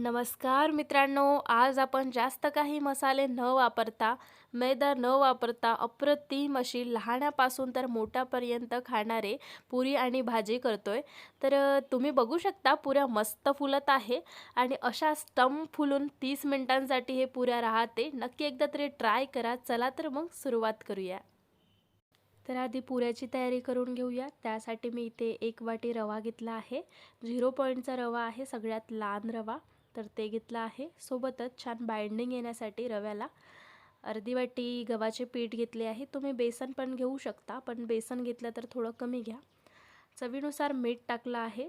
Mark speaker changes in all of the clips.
Speaker 1: नमस्कार मित्रांनो आज आपण जास्त काही मसाले न वापरता मैदा न वापरता अप्रतिम अशी लहानापासून तर मोठ्यापर्यंत खाणारे पुरी आणि भाजी करतोय. तर तुम्ही बघू शकता पुऱ्या मस्त फुलत आहे आणि अशा स्टम फुलून तीस मिनिटांसाठी हे पुऱ्या राहते. नक्की एकदा तरी ट्राय करा. चला तर मग सुरुवात करूया. तर आधी पुऱ्याची तयारी करून घेऊया. त्यासाठी मी इथे एक वाटी रवा घेतला आहे. झिरो पॉईंटचा रवा आहे सगळ्यात लहान रवा. तर ते घेतलं आहे. सोबतच छान बाइंडिंग येण्यासाठी रव्याला. अर्धी वाटी गव्हाचे पीठ घेतले आहे. तुम्ही बेसन पण घेऊ शकता पण बेसन घेतलं तर थोडं कमी घ्या. चवीनुसार मीठ टाकलं आहे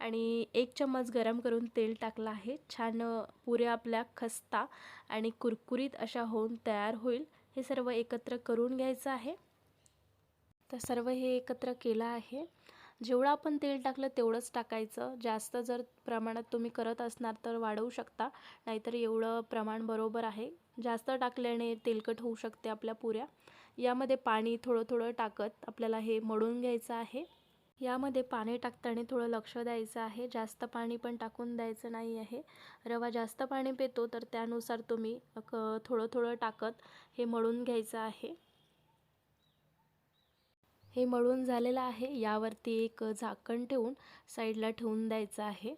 Speaker 1: आणि एक चम्मच गरम करून तेल टाकलं आहे. छान पुऱ्या आपल्या खस्ता आणि कुरकुरीत अशा होऊन तयार होईल. हे सर्व एकत्र करून घ्यायचं आहे. तर सर्व हे एकत्र केलं आहे. जेवढं आपण तेल टाकलं तेवढंच टाकायचं. जास्त जर प्रमाणात तुम्ही करत असणार तर वाढवू शकता. नाहीतर एवढं प्रमाण बरोबर आहे. जास्त टाकल्याने तेलकट होऊ शकते आपल्या पुऱ्या. यामध्ये पाणी थोडं थोडं टाकत आपल्याला हे मळून घ्यायचं आहे. यामध्ये पाणी टाकताना थोडं लक्ष द्यायचं आहे. जास्त पाणी पण टाकून द्यायचं नाही आहे. रवा जास्त पाणी पितो तर त्यानुसार तुम्ही क थोडं थोडं टाकत हे मळून घ्यायचं आहे. हे मळून झालेलं आहे. यावरती एक झाकण ठेवून साईडला ठेवून द्यायचं आहे.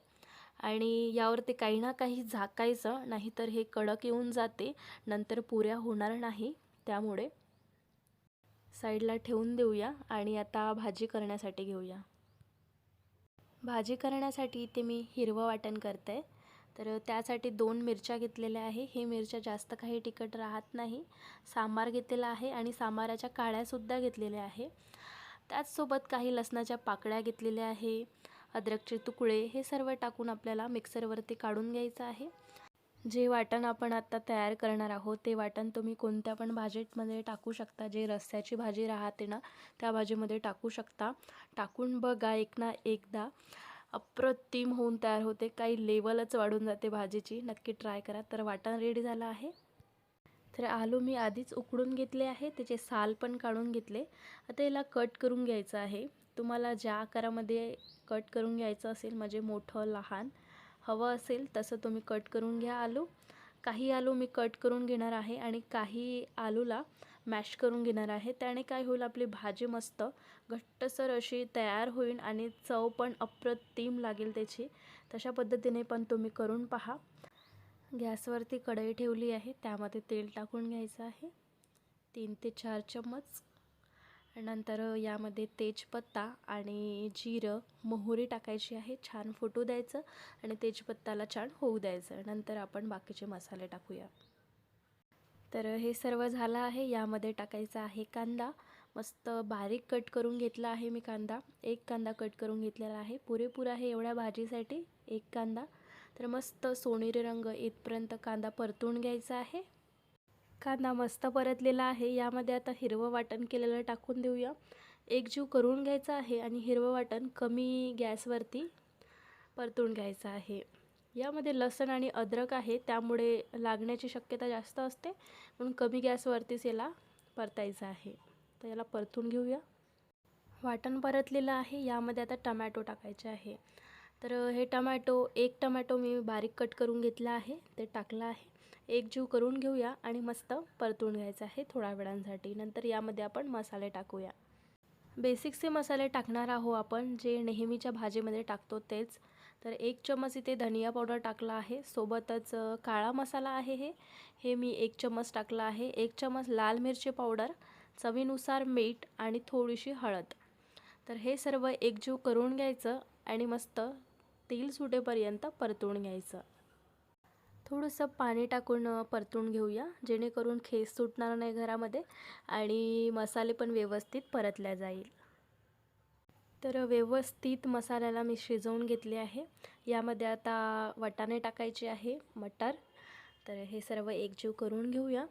Speaker 1: आणि यावरती काही ना काही झाकायचं नाहीतर हे कडक येऊन जाते. नंतर पुऱ्या होणार नाही त्यामुळे. साईडला ठेवून देऊया आणि आता भाजी करण्यासाठी घेऊया. भाजी करण्यासाठी इथे मी हिरवं वाटण करते तर त्यासाठी दोन मिरच्या घेतलेल्या आहे. हे मिरच्या जास्त काही तिखट राहत नाही. सांबार घेतलेला आहे आणि सांबाराच्या काळ्यासुद्धा घेतलेल्या आहे. त्याचसोबत काही लसणाच्या पाकळ्या घेतलेल्या आहे. अद्रकचे तुकडे हे सर्व टाकून आपल्याला मिक्सरवरती काढून घ्यायचं आहे. जे वाटण आपण आता तयार करणार आहोत ते वाटण तुम्ही कोणत्या पण भाजीमध्ये टाकू शकता. जे रस्स्याची भाजी राहते ना त्या भाजीमध्ये टाकू शकता. टाकून बघा एक ना एकदा अप्रतिम होऊन तयार होते. काही लेवलच वाढून जाते भाजीची. नक्की ट्राय करा. तर वाटण रेडी झालं आहे. तर आलू मी आधीच उकडून घेतले आहे त्याचे साल पण काढून घेतले. आता याला कट करून घ्यायचं आहे. तुम्हाला ज्या आकारामध्ये कट करून घ्यायचं असेल म्हणजे मोठं लहान हवं असेल तसं तुम्ही कट करून घ्या आलू. काही आलू मी कट करून घेणार आहे आणि काही आलूला मॅश करून घेणार आहे. त्याने काय होईल आपली भाजी मस्त घट्टसर अशी तयार होईल आणि चव पण अप्रतिम लागेल त्याची. तशा पद्धतीने पण तुम्ही करून पहा. गॅसवरती कढई ठेवली आहे त्यामध्ये तेल टाकून घ्यायचं आहे. तीन ते चार चम्मच. नंतर यामध्ये तेजपत्ता आणि जिरं मोहरी टाकायची आहे छान फुटू द्यायचं आणि तेजपत्ताला छान होऊ द्यायचं. नंतर आपण बाकीचे मसाले टाकूया. तर हे सर्व झालं आहे. यामध्ये टाकायचा आहे कांदा. मस्त बारीक कट करून घेतला आहे मी कांदा. एक कांदा कट करून घेतलेला आहे. पुरेपूर आहे एवढ्या भाजीसाठी. एक कांदा. तर मस्त सोनेरी रंग इथपर्यंत कांदा परतून घ्यायचा आहे. कांदा मस्त परतलेला आहे. यामध्ये आता हिरवं वाटण केलेलं टाकून देऊया. एक जीव करून घ्यायचा आहे आणि हिरवं वाटण कमी गॅसवरती परतून घ्यायचं आहे. यामध्ये लसण आणि अद्रक आहे. त्यामुळे लागण्याची शक्यता जास्त असते. म्हणून कमी गॅसवरतीच याला परतायचं आहे. तर याला परतून घेऊया. वाटण परतलेलं आहे. यामध्ये आता टमॅटो टाकायचे आहे. तर हे टमॅटो एक टमॅटो मी बारीक कट करून घेतला आहे ते टाकलं आहे. एक जीव करून घेऊया आणि मस्त परतून घ्यायचं आहे थोड्या वेळांसाठी. नंतर यामध्ये आपण मसाले टाकूया. बेसिकचे मसाले टाकणार आहो आपण जे नेहमीच्या भाजीमध्ये टाकतो तेच. तर एक चम्मच इथे धनिया पावडर टाकला आहे. सोबतच काळा मसाला आहे हे. हे मी एक चम्मच टाकला आहे. एक चम्मच लाल मिरची पावडर चवीनुसार मीठ आणि थोडीशी हळद. तर हे सर्व एकजीव करून घ्यायचं आणि मस्त तेल सुटेपर्यंत परतून घ्यायचं. थोडंसं पाणी टाकून परतून घेऊया. जेणेकरून खेस सुटणार नाही घरामध्ये आणि मसाले पण व्यवस्थित परतल्या जाईल. तर व्यवस्थित मसाल्याला मी शिजवून घेतले आहे. यामध्ये आता वटाणे टाकायचे आहे मटर. तर हे सर्व एकजीव करून घेऊया.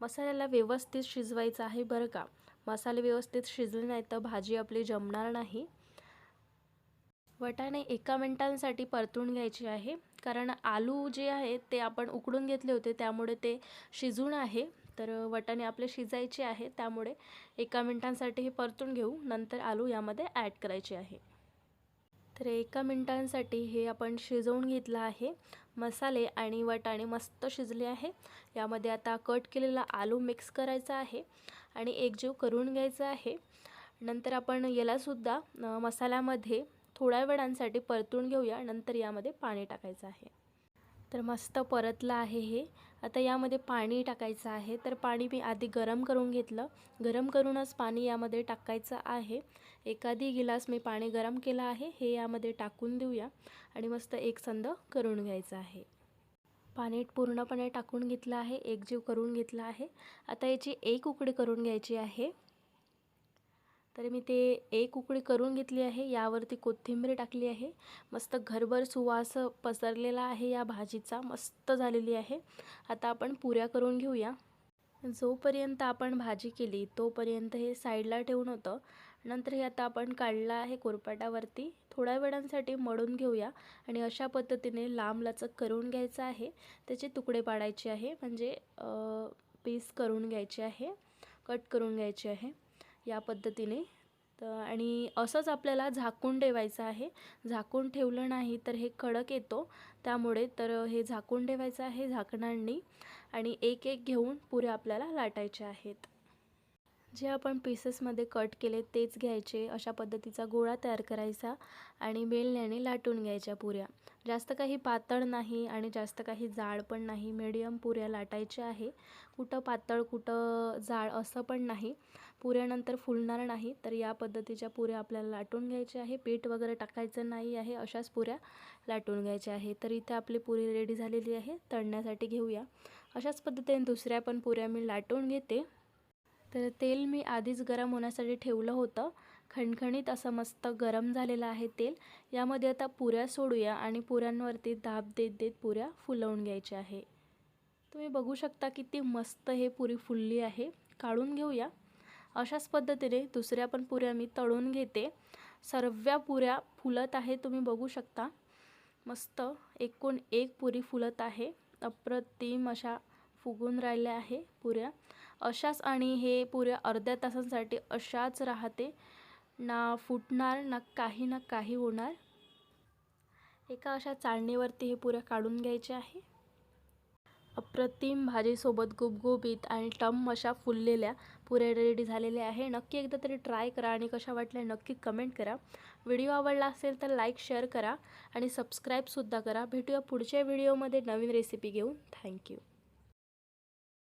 Speaker 1: मसाल्याला व्यवस्थित शिजवायचं आहे बरं का? मसाले व्यवस्थित शिजले नाही तर भाजी आपली जमणार नाही. वटाणे एका मिनटांसाठी परतून घ्यायचे आहे. कारण आलू जे आहे ते आपण उकडून घेतले होते त्यामुळे ते शिजून आहे. तर वटाणे आपले शिजायचे आहे त्यामुळे एका मिनटांसाठी हे परतून घेऊ. नंतर आलू यामध्ये ॲड करायचे आहे. तर एका मिनटांसाठी हे आपण शिजवून घेतलं आहे. मसाले आणि वटाणे मस्त शिजले आहे. यामध्ये आता कट केलेला आलू मिक्स करायचा आहे आणि एकजीव करून घ्यायचा आहे. नंतर आपण यालासुद्धा मसाल्यामध्ये थोड्या वेळांसाठी परतून घेऊया नंतर यामध्ये पाणी टाकायचं आहे. तर मस्त परतलं आहे हे. आता यामध्ये पाणी टाकायचं आहे. तर पाणी मी आधी गरम करून घेतलं. गरम करूनच पाणी यामध्ये टाकायचं आहे. एखादी गिलास मी पाणी गरम केलं आहे. हे यामध्ये टाकून देऊया आणि मस्त एक संद करून घ्यायचं आहे. पाणी पूर्णपणे टाकून घेतलं आहे. एकजीव करून घेतला आहे. आता याची एक उकडी करून घ्यायची आहे. तर मी ते एक उकळी करून घेतली आहे. यावरती कोथिंबीर टाकली आहे. मस्त घरभर सुवास पसरलेला आहे या भाजीचा. मस्त झालेली आहे. आता आपण पुऱ्या करून घेऊया. जोपर्यंत आपण भाजी केली तोपर्यंत हे साईडला ठेवून होतं. नंतर हे आता आपण काढलं आहे कोरपाटावरती. थोड्या वेळांसाठी मळून घेऊया आणि अशा पद्धतीने लांब लचक करून घ्यायचं आहे. त्याचे तुकडे पाडायचे आहे. म्हणजे पीस करून घ्यायचे आहे. कट करून घ्यायचे आहे. या पद्धतीने. तर आणि असंच आपल्याला झाकून ठेवायचं आहे. झाकून ठेवलं नाही तर हे कडक येतो. त्यामुळे तर हे झाकून ठेवायचं आहे झाकणांनी. आणि एक एक घेऊन पुरे आपल्याला लाटायचे आहेत. जे आपण पीसेसमध्ये कट केले तेच घ्यायचे अशा पद्धतीचा गोळा तयार करायचा आणि बेलण्याने लाटून घ्यायच्या पुऱ्या. जास्त काही पातळ नाही आणि जास्त काही जाड पण नाही मिडियम पुऱ्या लाटायच्या आहे. कुठं पातळ कुठं जाड असं पण नाही. पुऱ्यानंतर फुलणार नाही तर या पद्धतीच्या पुऱ्या आपल्याला लाटून घ्यायच्या आहे. पीठ वगैरे टाकायचं नाही आहे अशाच पुऱ्या लाटून घ्यायच्या आहे. तर इथे आपली पुरी रेडी झालेली आहे तळण्यासाठी घेऊया. अशाच पद्धतीने दुसऱ्या पण पुऱ्या मी लाटून घेते. तर तेल मी आधीच गरम होण्यासाठी ठेवलं होतं. खणखणीत असं मस्त गरम झालेलं आहे तेल. यामध्ये आता पुऱ्या सोडूया आणि पुऱ्यांवरती दाब देत देत पुऱ्या फुलवून घ्यायच्या आहे. तुम्ही बघू शकता किती मस्त हे पुरी फुलली आहे. काढून घेऊया. अशाच पद्धतीने दुसऱ्या पण पुऱ्या मी तळून घेते. सर्व पुऱ्या फुलत आहे तुम्ही बघू शकता. मस्त एकूण एक पुरी फुलत आहे. अप्रतिम अशा फुगून राहिल्या आहे पुऱ्या. अशाच आणि हे पुऱ्या अर्ध्या तासांसाठी अशाच राहते. ना फुटणार ना काही ना काही होणार. एका अशा चाळणीवरती हे पुऱ्या काढून घ्यायचे आहे. अप्रतिम भाजीसोबत गुबगुबीत आणि टम अशा फुललेल्या पुऱ्या रेडी झालेल्या आहे. नक्की एकदा तरी ट्राय करा आणि कशा वाटल्या नक्की कमेंट करा. व्हिडिओ आवडला असेल तर लाईक शेअर करा आणि सबस्क्राईबसुद्धा करा. भेटूया पुढच्या व्हिडिओमध्ये नवीन रेसिपी घेऊन. थँक्यू